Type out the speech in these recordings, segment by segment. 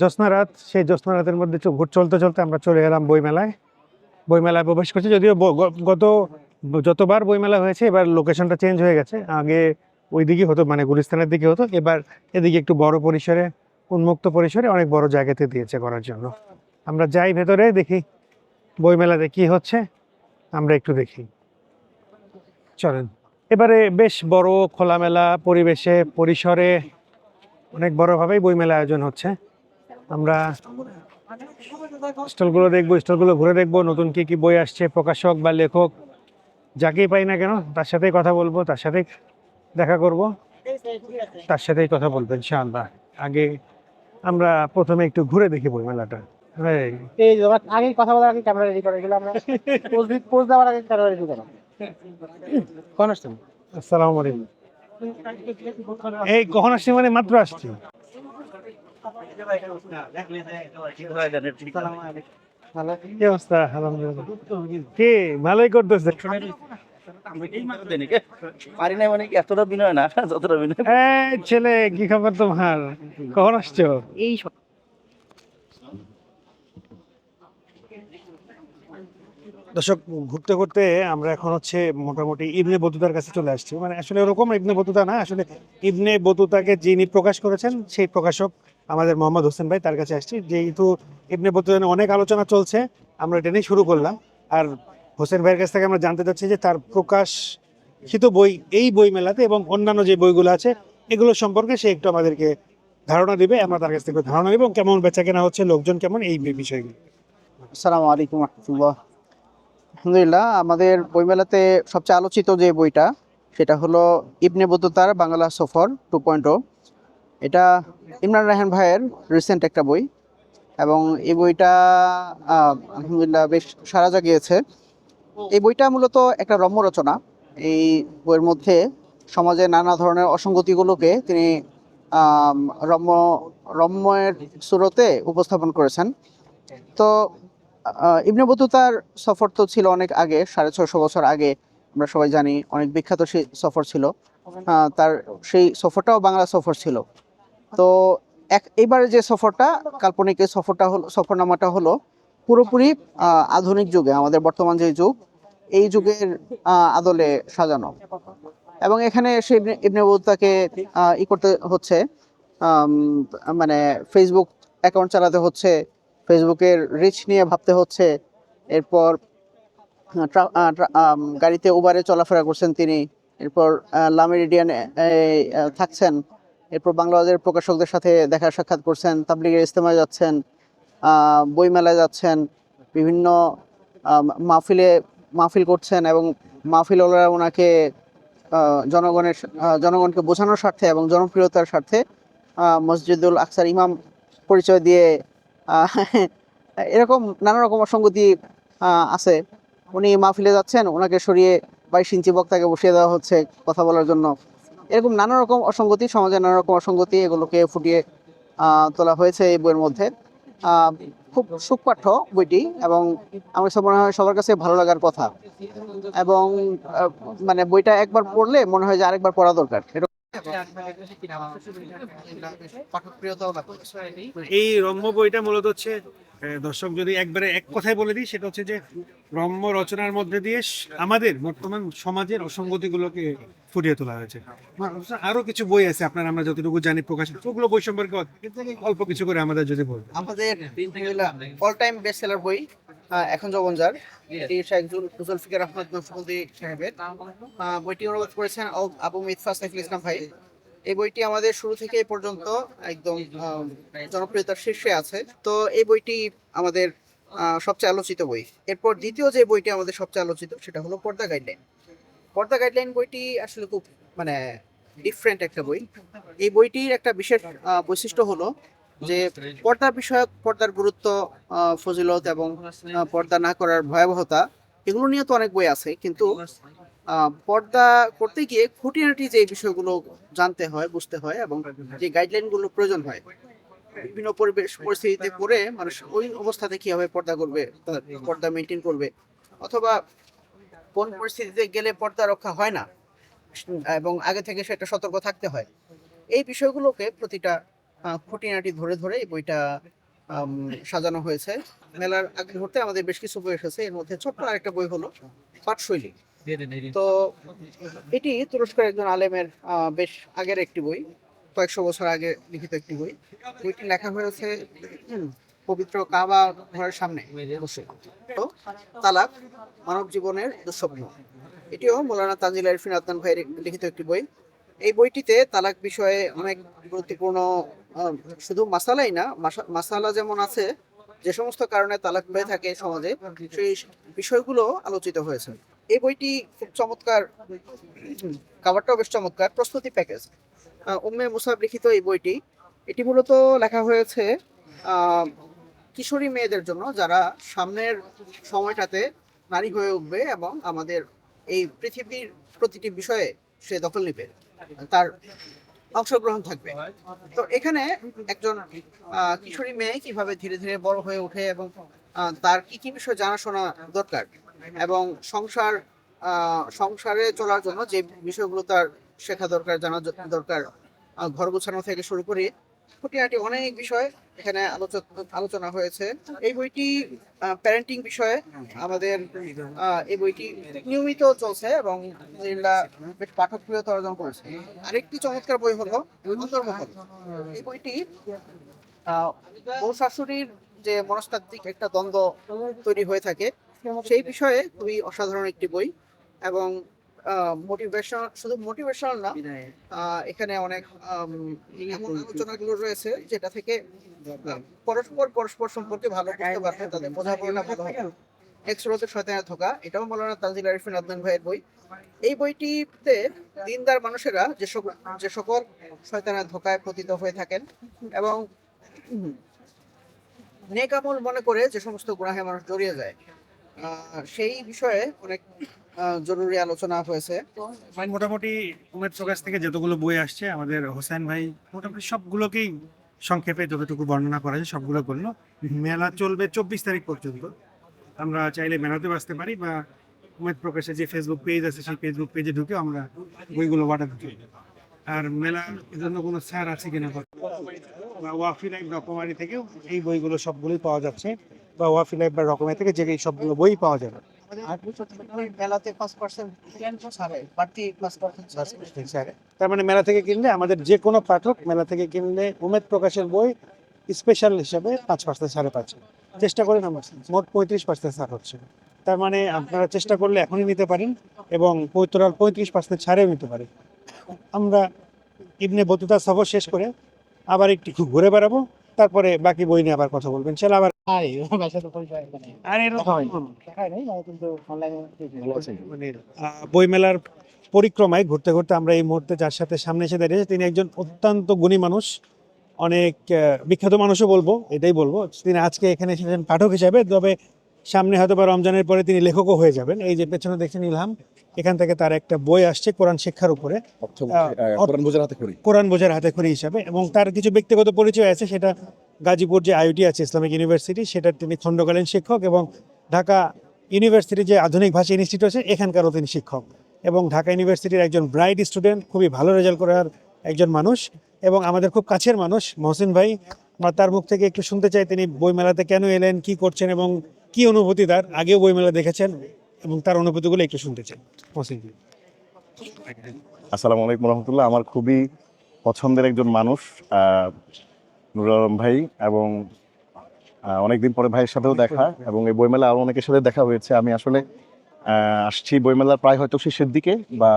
জ্যোৎস্না রাত সেই জ্যোৎস্না রাতের মধ্যে ঘুর চলতে চলতে আমরা চলে এলাম বইমেলায়। বইমেলায় প্রবেশ করছি যদিও গত, যতবার বইমেলা হয়েছে, এবার লোকেশনটা চেঞ্জ হয়ে গেছে। আগে ওই দিকে হতো মানে গুলিস্তানের দিকে হতো, এবার এদিকে একটু বড় পরিসরে, উন্মুক্ত পরিসরে অনেক বড় জায়গাতে দিয়েছে করার জন্য। আমরা যাই ভেতরে, দেখি বইমেলাতে কি হচ্ছে। আমরা একটু দেখি। চলেন। এবারে বেশ বড় খোলামেলা পরিবেশে পরিসরে অনেক বড়ভাবেই বইমেলা আয়োজন হচ্ছে। আমরা স্টলগুলো দেখব স্টলগুলো ঘুরে দেখব নতুন কি কি বই আসছে প্রকাশক বা লেখক যাকেই পাই না কেন তার সাথেই কথা বলব তার সাথেই দেখা করব তার সাথেই কথা বলব ইনশাআল্লাহ। আগে আমরা প্রথমে একটু ঘুরে দেখি বইমেলাটা। এই, এই যে আগে কথা বলার আগে ক্যামেরা রেডি করে গেলাম আমরা পোজ পোজ দেওয়ার আগে ক্যামেরা রেডি করো। কোন আসছেন? আসসালামু আলাইকুম। এই কখন আসছি মানে মাত্র আসছি। কি অবস্থা? আলহামদুলিল্লাহ। কে? ভালোই করতেছে। মানে এতটা বিনয় না যতটা বিনয় এই ছেলে কি খবর তোমার? কখন আসছো? এই দর্শক, ঘুরতে ঘুরতে আমরা এখন হচ্ছে মোটামুটি ইবনে বতুতার কাছে চলে আসছি। মানে আসলে ওরকম ইবনে বতুতা না, আসলে ইবনে বতুতাকে যিনি প্রকাশ করেছেন, সেই প্রকাশক আমাদের মোহাম্মদ হোসেন ভাই তার কাছে আসছি। যেহেতু ইবনে বতুতা অনেক আলোচনা চলছে, আমরা এটা নিয়ে শুরু করলাম। আর হোসেন ভাইয়ের কাছ থেকে আমরা জানতে চাচ্ছি যে তার প্রকাশিত বই, এই বই মেলাতে এবং অন্যান্য যে বইগুলো আছে, এগুলো সম্পর্কে সে একটু আমাদেরকে ধারণা দিবে। আমরা তার কাছ থেকে ধারণা এবং কেমন বেচা কেনা হচ্ছে, লোকজন কেমন, এই বিষয়গুলো। আসসালামু আলাইকুম রহমতুল্লাহ। আলহামদুলিল্লাহ, আমাদের বইমেলাতে সবচেয়ে আলোচিত যে বইটা, সেটা হলো ইবনে বতুতার বাংলা সফর টু পয়েন্ট এটা ইমরান রাহান ভাইয়ের রিসেন্ট একটা বই এবং এই বইটা আলহামদুলিল্লাহ বেশ সারা জাগিয়েছে। এই বইটা মূলত একটা রম্য রচনা এই বইয়ের মধ্যে সমাজে নানা ধরনের অসঙ্গতিগুলোকে তিনি রম্য, রম্যের সুরতে উপস্থাপন করেছেন। তো ইবনে বতুতার সফর তো ছিল অনেক আগে, সাড়ে ছশো বছর আগে, আমরা সবাই জানি, অনেক বিখ্যাত সেই সফর ছিল। তার সেই সফরটাও বাংলা সফর ছিল। তো এক, এবারে যে সফরটা, কাল্পনিক সফরটা হলো, সফরনামাটা হলো পুরোপুরি আধুনিক যুগে, আমাদের বর্তমান যে যুগ, এই যুগের আদলে সাজানো। এবং এখানে সে ইবনে বতুতাকে ই করতে হচ্ছে মানে ফেসবুক অ্যাকাউন্ট চালাতে হচ্ছে ফেসবুকের রিচ নিয়ে ভাবতে হচ্ছে। এরপর গাড়িতে উবারে চলাফেরা করছেন তিনি। এরপর লামেরিডিয়ানে থাকছেন। এরপর বাংলাদেশের প্রকাশকদের সাথে দেখা সাক্ষাৎ করছেন, তাবলিগের ইস্তেমায় যাচ্ছেন বইমেলায় যাচ্ছেন, বিভিন্ন মাহফিলে মাহফিল করছেন এবং মাহফিল ওনাকে জনগণের জনগণকে বোঝানোর স্বার্থে এবং জনপ্রিয়তার স্বার্থে মসজিদুল আকসার ইমাম পরিচয় দিয়ে এরকম নানা রকম অসঙ্গতি আছে। উনি মাহফিলে যাচ্ছেন, ওনাকে সরিয়ে বাইশ ইঞ্চি বক্তাকে বসিয়ে দেওয়া হচ্ছে কথা বলার জন্য। এরকম নানা রকম অসঙ্গতি, সমাজে নানা রকম অসঙ্গতি, এগুলোকে ফুটিয়ে তোলা হয়েছে এই বইয়ের মধ্যে। খুব সুপাঠ্য বইটি এবং আমার কাছে মনে হয় সবার কাছে ভালো লাগার কথা। এবং মানে বইটা একবার পড়লে মনে হয় যে আরেকবার পড়া দরকার। পাঠকপ্রিয়তাও লাভ করেছে। এই রম্য বইটা মূলত হচ্ছে দর্শক, যদি একবারে এক কথায় বলে দিই, সেটা হচ্ছে যে রম্য রচনার মধ্যে দিয়ে আমাদের বর্তমান সমাজের অসঙ্গতিগুলোকে ফুটিয়ে তোলা হয়েছে। আরও কিছু বই আছে, আপনার আমরা যতটুকু জানি প্রকাশ, ওগুলো বই সম্পর্কে অল্প কিছু করে আমাদের যদি বল আমাদের অল টাইম বেস্ট সেলার বই এখন এটি শেখ জুল- জুলফিকার আহমদ নকশবন্দি সাহেবের। বইটি অনুবাদ করেছেন আবু মিতফা সাইফুল ইসলাম ভাই। এই বইটি আমাদের শুরু থেকে এই পর্যন্ত একদম জনপ্রিয়তার শীর্ষে আছে। তো এই বইটি আমাদের সবচেয়ে আলোচিত বই। এরপর দ্বিতীয় যে বইটি আমাদের সবচেয়ে আলোচিত সেটা হলো পর্দা গাইডলাইন। পর্দা গাইডলাইন বইটি আসলে খুব মানে ডিফারেন্ট একটা বই। এই বইটির একটা বিশেষ বৈশিষ্ট্য হলো যে পর্দা বিষয়ক, পর্দার গুরুত্ব ফজিলত এবং পর্দা না করার ভয়াবহতা, এগুলো নিয়ে তো অনেক বই আছে, কিন্তু পর্দা করতে গিয়ে খুঁটিনাটি যে বিষয়গুলো জানতে হয়, বুঝতে হয় এবং যে গাইডলাইনগুলো প্রয়োজন হয়, বিভিন্ন পরিবেশ পরিস্থিতিতে পড়ে মানুষ ওই অবস্থাতে কীভাবে পর্দা করবে পর্দা মেনটেন করবে অথবা কোন পরিস্থিতিতে গেলে পর্দা রক্ষা হয় না এবং আগে থেকে সেটা সতর্ক থাকতে হয়। এই বিষয়গুলোকে প্রতিটা খুঁটিনাটি ধরে ধরে বইটা সাজানো হয়েছে। মেলার আগে মুহূর্তে আমাদের বেশ কিছু বই এসেছে। এর মধ্যে ছোট্ট আরেকটা বই হলো পাঠশৈলী। তো এটি তুরস্কের একজন আলেমের বেশ আগের একটি বই, কয়েকশো বছর আগে লিখিত একটি বই। বইটি লেখা হয়েছে পবিত্র কাবা ঘরের সামনে, বসে। তো তালাক, মানব জীবনের দুঃস্বপ্ন। এটিও মৌলানা তানজিল আরিফিন আদনান ভাইয়ের লিখিত একটি বই। এই বইটিতে তালাক বিষয়ে অনেক গুরুত্বপূর্ণ শুধু মাসালাই না মাসালা যেমন আছে, যে সমস্ত কারণে তালাক হয়ে থাকে সমাজে, সেই বিষয়গুলো আলোচিত হয়েছে। এই বইটি খুব চমৎকার কাভারটাও বেশ চমৎকার, প্রস্তুতি প্যাকেজ উম্মে মুসাব লিখিত এই বইটি। এটি মূলত লেখা হয়েছে কিশোরী মেয়েদের জন্য যারা সামনের সময়টাতে নারী হয়ে উঠবে এবং আমাদের এই পৃথিবীর প্রতিটি বিষয়ে সে দখল নেবে, তার অংশগ্রহণ থাকবে। তো এখানে একজন কিশোরী মেয়ে কীভাবে ধীরে ধীরে বড় হয়ে ওঠে এবং তার কি কি বিষয় জানাশোনা দরকার এবং সংসার সংসারে চলার জন্য যে বিষয়গুলো তার শেখা দরকার জানা দরকার ঘর গোছানো থেকে শুরু করে খুঁটিনাটি অনেক বিষয় এখানে আলোচনা হয়েছে। এই বইটি প্যারেন্টিং বিষয়ে আমাদের এই বইটি নিয়মিত চলছে এবং বেশ পাঠকপ্রিয়তা অর্জন করেছে। আরেকটি চমৎকার বই হলো অন্তর্মহল। এই বইটি আহ, বউ শাশুড়ির যে মনস্তাত্ত্বিক একটা দ্বন্দ্ব তৈরি হয়ে থাকে সেই বিষয়ে খুবই অসাধারণ একটি বই এবং মোটিভেশন শুধু মোটিভেশনাল না এখানে অনেক এমন আলোচনাগুলো রয়েছে যেটা থেকে পরস্পর পরস্পর সম্পর্কে ভালো বুঝতে পারবে তাদের বোঝাপড়া ভালো হবে। নেক্সট রোজে শয়তানের ধোকা এটাও মৌলানা তানজিল আরিফিন আদনান ভাইয়ের বই। এই বইটিতে দিনদার মানুষেরা যে সকল যে সকল শয়তানের ধোকায় পতিত হয়ে থাকেন এবং নেকামল মনে করে যে সমস্ত গুনাহে মানুষ জড়িয়ে যায় সেই বিষয়ে অনেক জরুরি আলোচনা হয়েছে। মোটামুটি উমেদ প্রকাশ থেকে যতগুলো বই আসছে, আমাদের হোসেন ভাই মোটামুটি সবগুলোকেই সংক্ষেপে যতটুকু বর্ণনা করা যায় সবগুলো করল। মেলা চলবে চব্বিশ তারিখ পর্যন্ত। আমরা চাইলে মেলাতেও আসতে পারি বা উমেদ প্রকাশের যে ফেসবুক পেজ আছে, সেই ফেসবুক পেজে ঢুকে আমরা বইগুলো অর্ডার দিই আর মেলার জন্য কোনো স্যার আছে কিনা? ওয়াফি লাইফ রকমারি থেকেও এই বইগুলো সবগুলোই পাওয়া যাচ্ছে। বা ওয়াফি লাইফ বা রকমের থেকে যে এই সবগুলো বই পাওয়া যাবে। তার মানে মেলা থেকে কিনলে আমাদের যে কোনো পাঠক মেলা থেকে কিনলে উমেদ প্রকাশের বই স্পেশাল হিসাবে পাঁচ পার্সেন্ট সাড়ে পাঁচ চেষ্টা করেন আমার মোট পঁয়ত্রিশ পার্সেন্ট ছাড় হচ্ছে। তার মানে আপনারা চেষ্টা করলে এখনই নিতে পারেন এবং পঁয়ত্রাল পঁয়ত্রিশ পার্সেন্ট ছাড়েও নিতে পারেন। আমরা ইবনে বতুতা সফর শেষ করে আবার একটু ঘুরে বেড়াবো তারপরে বাকি বই নিয়ে আবার কথা বলবেন সেটা আবার মানে আহ, বইমেলার পরিক্রমায় ঘুরতে ঘুরতে আমরা এই মুহূর্তে যার সাথে সামনে এসে দাঁড়িয়েছি তিনি একজন অত্যন্ত গুণী মানুষ অনেক বিখ্যাত মানুষও বলব এটাই বলব তিনি আজকে এখানে এসেছেন পাঠক হিসাবে তবে সামনে হয়তো বা রমজানের পরে তিনি লেখকও হয়ে যাবেন। এই যে পেছনে দেখছেন ইলহাম এখান থেকে তার একটা বই আসছে কোরআন শিক্ষার উপরে। কোরআন বোঝার হাতে করি কোরআন বোঝার হাতে খড়ি হিসাবে এবং তার কিছু ব্যক্তিগত পরিচয় আছে সেটা গাজীপুর যে আইউটি আছে ইসলামিক ইউনিভার্সিটি, সেটার তিনি খণ্ডকালীন শিক্ষক এবং ঢাকা ইউনিভার্সিটি যে আধুনিক ভাষা ইনস্টিটিউট আছে, এখানকারও তিনি শিক্ষক। এবং ঢাকা ইউনিভার্সিটির একজন ব্রাইট স্টুডেন্ট, খুবই ভালো রেজাল্ট করার একজন মানুষ এবং আমাদের খুব কাছের মানুষ, মহসিন ভাই। আমরা তার মুখ থেকে একটু শুনতে চাই, তিনি বইমেলাতে কেন এলেন, কি করছেন এবং কি অনুভূতি তার? আগেও বইমেলা দেখেছেন এবং তার অনুভূতিগুলো একটু শুনতে চাই। মহসিন ভাই। আসসালামু আলাইকুম রহমতুল্লাহ। আমার খুবই পছন্দের একজন মানুষ নুরুল আলম ভাই এবং অনেকদিন পরে ভাইয়ের সাথেও দেখা এবং এই বইমেলা আরও অনেকের সাথে দেখা হয়েছে। আমি আসলে আসছি বইমেলার প্রায় হয়তো শেষের দিকে বা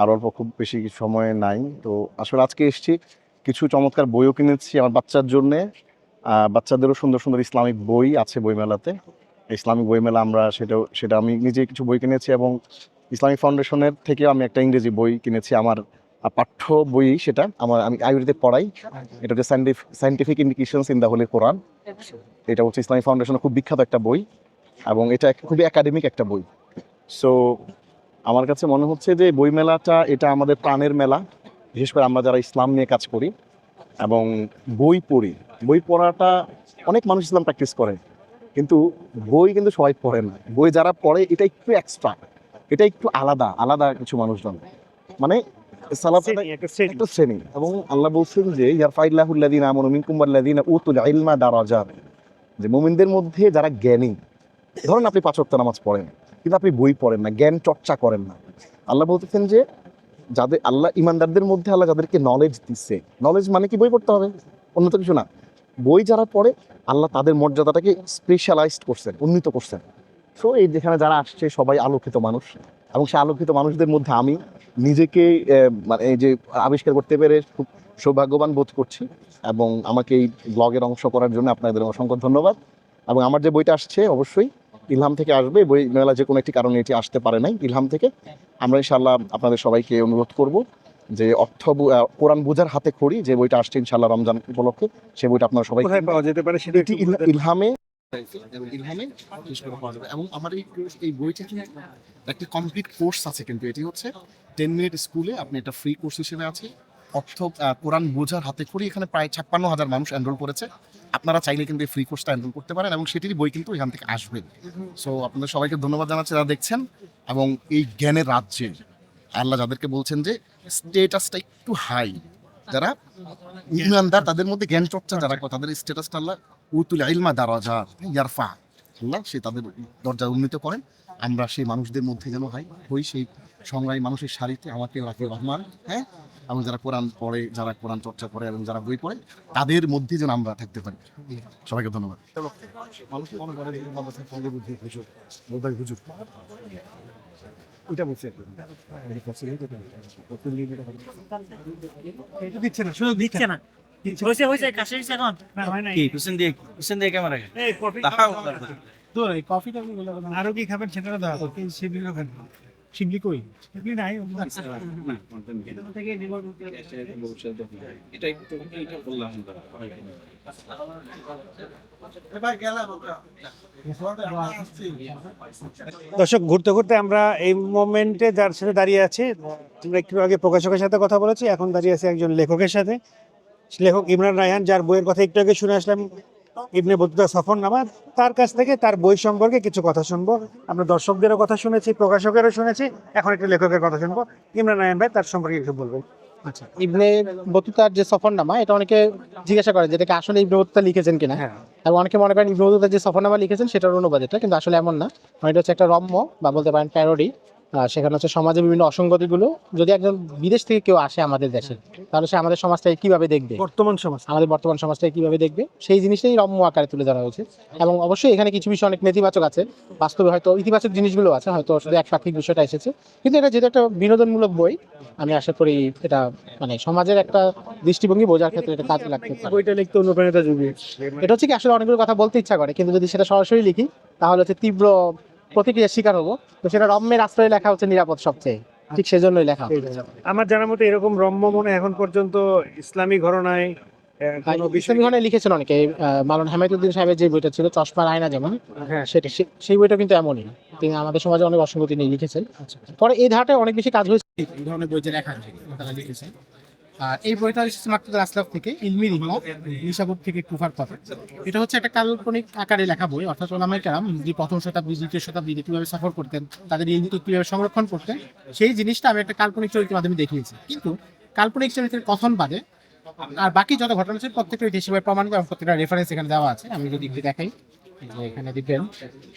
আর অল্প খুব বেশি সময় নাই। তো আসলে আজকে এসেছি কিছু চমৎকার বইও কিনেছি আমার বাচ্চার জন্য। বাচ্চাদেরও সুন্দর সুন্দর ইসলামিক বই আছে বইমেলাতে। ইসলামিক বইমেলা আমরা সেটাও সেটা আমি নিজে কিছু বই কিনেছি এবং ইসলামিক ফাউন্ডেশনের থেকে আমি একটা ইংরেজি বই কিনেছি আমার পাঠ্য বই সেটা আমার আমি আইউরিতে পড়াই। এটা হচ্ছে scientific indications in the holy Quran এটা হচ্ছে ইসলামিক ফাউন্ডেশনের খুব বিখ্যাত একটা বই এবং এটা খুবই একাডেমিক একটা বই। সো আমার কাছে মনে হচ্ছে যে বই মেলাটা এটা আমাদের প্রাণের মেলা, বিশেষ করে আমরা যারা ইসলাম নিয়ে কাজ করি এবং বই পড়ি। বই পড়াটা অনেক মানুষ ইসলাম প্র্যাকটিস করে, কিন্তু বই কিন্তু সবাই পড়ে না। বই যারা পড়ে, এটা একটু এক্সট্রা এটা একটু আলাদা আলাদা কিছু মানুষজন। মানে সালাফ একটা শ্রেণি। এবং আল্লাহ বলছেন যে ইয়ারফাইল্লাহুল্লাযিনা আমানু মিনকুম উতুল ইলমা দারাজাত যে মুমিনদের মধ্যে যারা জ্ঞানী ধরুন আপনি পাঁচ ওয়াক্ত নামাজ পড়েন কিন্তু আপনি বই পড়েন না জ্ঞান চর্চা করেন না। আল্লাহ বলতেছেন যে যাদের আল্লাহ ইমানদারদের মধ্যে আল্লাহ যাদেরকে নলেজ দিচ্ছে নলেজ মানে কি বই পড়তে হবে? অন্য তো কিছু না। বই যারা পড়ে আল্লাহ তাদের মর্যাদাটাকে স্পেশালাইজড করছেন উন্নীত করছেন। সো এই যেখানে যারা আসছে সবাই আলোকিত মানুষ। এবং সে আলোকিত মানুষদের মধ্যে আমি নিজেকে মানে এই যে আবিষ্কার করতে পেরে খুব সৌভাগ্যবান বোধ করছি এবং আমাকে এই ব্লগের অংশ করার জন্য আপনাদের অসংখ্য ধন্যবাদ এবং আমার যে বইটা আসছে অবশ্যই ইলহাম থেকে আসবে বই মেলা যে কোনো একটি কারণে এটি আসতে পারে নাই ইলহাম থেকে আমরা ইনশাল্লাহ আপনাদের সবাইকে অনুরোধ করব যে অর্থ বু- কোরআন বুঝার হাতে খড়ি যে বইটা আসছে ইনশাল্লাহ রমজান উপলক্ষে সে বইটা আপনারা সবাই পাওয়া যেতে পারে সেটা। ইলহামে। এবং আমার এই এই বইটা একটা কমপ্লিট কোর্স আছে কিন্তু এটি হচ্ছে টেন মিনিট স্কুলে আপনি এটা ফ্রি কোর্স হিসেবে আছে। অর্থ কোরআন বোঝার হাতে করে এখানে প্রায় ছাপ্পান্ন হাজার মানুষ এনরোল করেছে। আপনারা চাইলে কিন্তু এই ফ্রি কোর্সটা এনরোল করতে পারেন এবং সেটির বই কিন্তু এখান থেকে আসবে। সো আপনাদের সবাইকে ধন্যবাদ জানাচ্ছি যারা দেখছেন এবং এই জ্ঞানের রাজ্যে আল্লাহ যাদেরকে বলছেন যে স্টেটাসটা একটু হাই যারা ইমানদার, তাদের মধ্যে জ্ঞান চর্চা, যারা তাদের স্টেটাসটা আল্লাহ উতুল ইলমা দারাজা ইয়ারফা। আল্লাহ সে তাদের দরজা উন্নীত করেন। আমরা সেই মানুষদের মধ্যে যেন হাই হই, সেই সংগ্রামী মানুষের সারিতে আমাকে রাখে রহমান হ্যাঁ? এবং যারা কোরআন পড়ে যারা কোরআন চর্চা করে এবং যারা বই পড়ে তাদের মধ্যে যেন আমরা থাকতে পারি। সবাইকে ধন্যবাদ। মানুষ করে যে মাদ্রাসার সঙ্গে বুঝি হুজুর বোধহয় হুজুর। ওইটা বলছি দিচ্ছে না শুধু দিচ্ছে না। হয়েছে হয়েছে কাছে এখন। না না কি পিছন দিয়ে পিছন দিয়ে ক্যামেরা এই কফি তাহাও কফিটা আরও কি খাবেন সেটা দাও। খাবেন। শিবলি কই শিবলি নাই এটা একটু এটা বললাম দর্শক ঘুরতে ঘুরতে আমরা এই মোমেন্টে যার সাথে দাঁড়িয়ে আছি আমরা একটু আগে প্রকাশকের সাথে কথা বলেছি এখন দাঁড়িয়ে আছি একজন লেখকের সাথে। লেখক ইমরান রায়হান যার বইয়ের কথা একটু আগে শুনে আসলাম। ইবনে বতুতা সফর নামা তার কাছ থেকে তার বই সম্পর্কে কিছু কথা শুনব। আমরা দর্শকদেরও কথা শুনেছি প্রকাশকেরও শুনেছি। এখন একটা লেখকের কথা শুনব। ইমরান রায়হান ভাই তার সম্পর্কে কিছু বলবেন। আচ্ছা ইবনে বতুতার যে সফরনামা এটা অনেকে জিজ্ঞাসা করে যেটাকে আসলে ইবনে বতুতা লিখেছেন কিনা। হ্যাঁ। এবং অনেকে মনে করেন ইবনে বতুতা যে সফরনামা লিখেছেন সেটার অনুবাদ এটা কিন্তু আসলে এমন না। এটা হচ্ছে একটা রম্য বা বলতে পারেন প্যারোডি সেখানে হচ্ছে সমাজের বিভিন্ন অসঙ্গতিগুলো যদি একজন বিদেশ থেকে কেউ আসে আমাদের দেশে তাহলে সে আমাদের সমাজটাকে কীভাবে দেখবে? বর্তমান সমাজ। আমাদের বর্তমান সমাজটাকে কীভাবে দেখবে? সেই জিনিসটাই রম্য আকারে তুলে ধরা হয়েছে। এবং অবশ্যই এখানে কিছু বিষয় অনেক নেতিবাচক আছে। বাস্তবে হয়তো ইতিবাচক জিনিসগুলো আছে হয়তো শুধু এক পাক্ষিক বিষয়টা এসেছে। কিন্তু এটা যেহেতু একটা বিনোদনমূলক বই আমি আশা করি এটা মানে সমাজের একটা দৃষ্টিভঙ্গি বোঝার ক্ষেত্রে এটা কাজে লাগতে পারে। বইটা লিখতে অনুপ্রাণিত যুগে এটা হচ্ছে কি আসলে অনেকগুলো কথা বলতে ইচ্ছা করে কিন্তু যদি সেটা সরাসরি লিখি তাহলে হচ্ছে তীব্র প্রতিক্রিয়ার শিকার হব। তো সেটা রম্যের আশ্রয়ে লেখা হচ্ছে নিরাপদ সবচেয়ে। ঠিক সেজন্যই লেখা আমার জানার মতে এরকম রম্য মনে এখন পর্যন্ত ইসলামী ঘটনায় লিখেছেন অনেকে। আহ, মাওলানা হেমায়তুদ্দিন সাহেবের যে বইটা ছিল চশমার আয়না যেমন হ্যাঁ। সেটা সেই বইটা কিন্তু এমনই। তিনি আমাদের সমাজে অনেক অসঙ্গতি নিয়ে লিখেছেন। পরে এই ধারাটায় অনেক বেশি কাজ হয়েছে। এই ধরনের বই যে লেখা তারা লিখেছেন আর এই বইটা এসেছে মাকতুল আসলাফ থেকে ইলমি রিহমা নিশাবুর থেকে কুফার পথে এটা হচ্ছে একটা কাল্পনিক আকারে লেখা বই, অর্থাৎ ওলামাই কালাম যে প্রথম শতাব্দী, দ্বিতীয় শতাব্দীতে কীভাবে সফর করতেন, তাদের ইঙ্গিত কীভাবে সংরক্ষণ করতেন, সেই জিনিসটা আমি একটা কাল্পনিক চরিত্রের মাধ্যমে দেখিয়েছি। কিন্তু কাল্পনিক চরিত্রের কথন বাদে, আর বাকি যত ঘটনা আছে, প্রত্যেকটা ইতিহাস প্রমাণ এবং প্রত্যেকটা রেফারেন্স এখানে দেওয়া আছে, আমি যদি দেখাই। এখানে দিবেন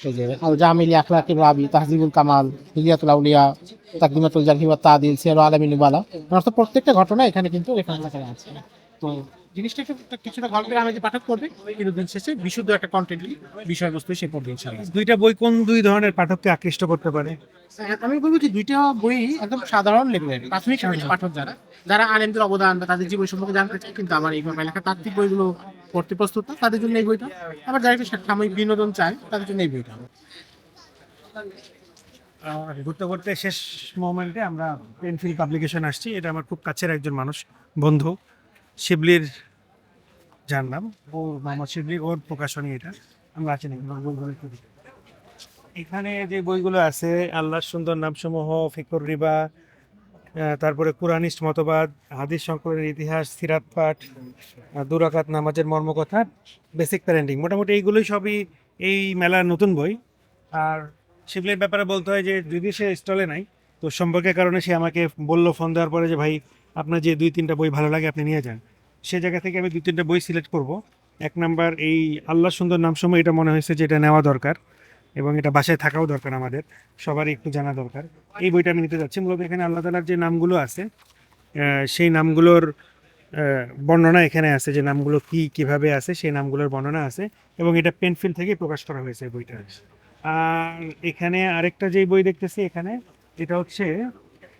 এই যে আল জামিলি আখলাকিল রাবি, তাহজিবুল কামাল হিলিয়াতুল আউলিয়া, তাকদিমাতুল জাহিবা তাদিল, সিয়ার আলামিন নুবালা। অর্থাৎ প্রত্যেকটা ঘটনা এখানে কিন্তু এখানে আছে। তো জিনিসটা একটু কিছুটা গল্পের আমি যে পাঠক করবে কিন্তু দিন শেষে বিশুদ্ধ একটা কন্টেন্ট বিষয়বস্তু সে পড়বে ইনশাআল্লাহ। দুইটা বই কোন দুই ধরনের পাঠককে আকৃষ্ট করতে পারে? আমি বলব যে দুইটা বই একদম সাধারণ লেভেলের প্রাথমিক পাঠক যারা যারা আলেমদের অবদান বা তাদের জীবন সম্পর্কে জানতে চায় কিন্তু আমার এই ব্যাপারে লেখা তাত্ত্বিক বইগুলো পড়তে প্রস্তুত তাদের জন্য এই বইটা। আবার যারা একটু সাময়িক বিনোদন চায় তাদের জন্য এই বইটা। ঘুরতে ঘুরতে শেষ মোমেন্টে আমরা পেনফিল পাবলিকেশন আসছি। এটা আমার খুব কাছের একজন মানুষ বন্ধু। শিবলির যার নাম, ও মোহাম্মদ শিবলি, ওর প্রকাশনী এটা। আমরা আছি। এখানে যে বইগুলো আছে, আল্লাহর সুন্দর নামসমূহ ফিকর রিবা তারপরে কুরানিস্ট মতবাদ, হাদিস সংকলনের ইতিহাস, সিরাত পাঠ দুরাকাত নামাজের মর্মকথা বেসিক প্যারেন্টিং মোটামুটি এইগুলোই সবই এই মেলার নতুন বই। আর শিবলির ব্যাপারে বলতে হয় যে, যদি সে স্টলে নাই, তো সম্পর্কের কারণে সে আমাকে বলল ফোন দেওয়ার পরে যে, ভাই আপনার যে দুই, তিনটা বই ভালো লাগে আপনি নিয়ে যান। সে জায়গা থেকে আমি দুই, তিনটা বই সিলেক্ট করব। এক নাম্বার এই আল্লাহ সুন্দর নাম সময় এটা মনে হয়েছে যে এটা নেওয়া দরকার এবং এটা বাসায় থাকাও দরকার আমাদের, সবারই একটু জানা দরকার। এই বইটা আমি নিতে যাচ্ছি। মূলত এখানে আল্লাহ তালার যে নামগুলো আছে সেই নামগুলোর বর্ণনা এখানে আছে যে নামগুলো কি, কীভাবে আছে, সেই নামগুলোর বর্ণনা আছে এবং এটা পেনফিল থেকে প্রকাশ করা হয়েছে বইটা। আর এখানে আরেকটা যে বই দেখতেছি এখানে, এটা হচ্ছে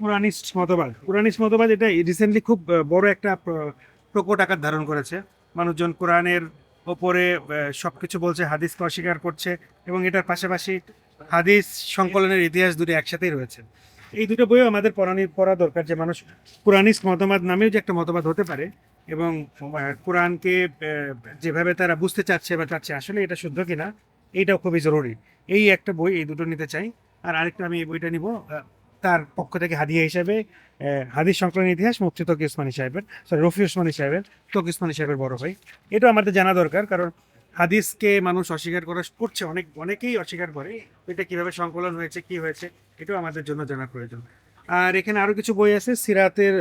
পুরানিস্ট মতবাদ। পুরানিস্ট মতবাদ এটা রিসেন্টলি খুব বড় একটা প্র- প্রকট আকার ধারণ করেছে। মানুষজন কোরআনের ওপরে সব কিছু বলছে, হাদিসকে অস্বীকার করছে এবং এটার পাশাপাশি হাদিস সংকলনের ইতিহাস দুটো একসাথেই রয়েছে। এই দুটো বইও আমাদের পড়ানি, পড়া দরকার যে মানুষ পুরানিস্ট মতবাদ নামেও যে একটা মতবাদ হতে পারে এবং কোরআনকে যেভাবে তারা বুঝতে চাচ্ছে বা চাচ্ছে, আসলে এটা শুদ্ধ কিনা, এইটাও খুবই জরুরি। এই একটা বই, এই দুটো নিতে চাই। আর আরেকটা আমি এই বইটা নিব তার পক্ষ থেকে হাদিয়া হিসাবে হাদিস সংকলন ইতিহাস মুফতি তকি উসমানী সাহেবের সরি রফি উসমানী সাহেবের, তকি উসমানী সাহেবের বড় ভাই। এটাও আমাদের জানা দরকার, কারণ হাদিসকে মানুষ অস্বীকার করা করছে, অনেক, অনেকেই অস্বীকার করে এটা কীভাবে সংকলন হয়েছে, কি হয়েছে, এটাও আমাদের জন্য জানা প্রয়োজন। আর এখানে আরও কিছু বই আছে, সিরাতের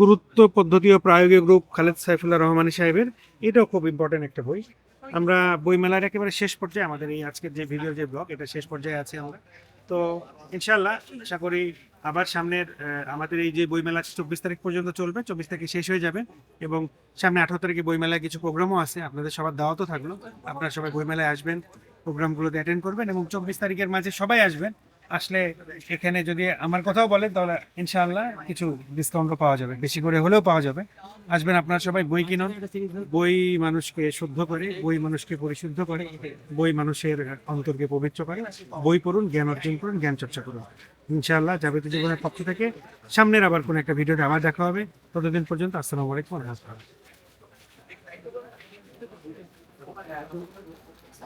গুরুত্ব পদ্ধতি ও প্রায়োগিক রূপ খালেদ সাইফুল্লাহ রহমানী সাহেবের, এটাও খুব ইম্পর্টেন্ট একটা বই। আমরা বইমেলার একেবারে শেষ পর্যায়ে, আমাদের এই আজকের যে ভিডিও যে ব্লগ এটা শেষ পর্যায়ে আছে আমরা। তো ইনশাল্লাহ আশা করি আবার সামনের আমাদের এই যে বইমেলা চব্বিশ তারিখ পর্যন্ত চলবে, চব্বিশ তারিখে শেষ হয়ে যাবে এবং সামনে আঠারো তারিখে বইমেলায় কিছু প্রোগ্রামও আছে, আপনাদের সবার দাওয়াতও থাকল। আপনারা সবাই বইমেলায় আসবেন, প্রোগ্রামগুলোতে অ্যাটেন্ড করবেন এবং চব্বিশ তারিখের মাঝে সবাই আসবেন। আসলে এখানে যদি আমার কথাও বলেন তাহলে ইনশাআল্লাহ কিছু ডিসকাউন্টও পাওয়া যাবে। বেশি করে হলেও পাওয়া যাবে। আসবেন আপনারা সবাই, বই কিনুন। বই মানুষকে শুদ্ধ করে, বই মানুষকে পরিশুদ্ধ করে, বই মানুষের অন্তরকে পবিত্র করে। বই পড়ুন, জ্ঞান অর্জন করুন, জ্ঞান চর্চা করুন। ইনশাআল্লাহ যাবতীয় জীবনের পক্ষ থেকে। সামনের আবার কোনো একটা ভিডিওতে আবার দেখা হবে। ততদিন পর্যন্ত আসসালামু আলাইকুম রাহমাতুল্লাহ।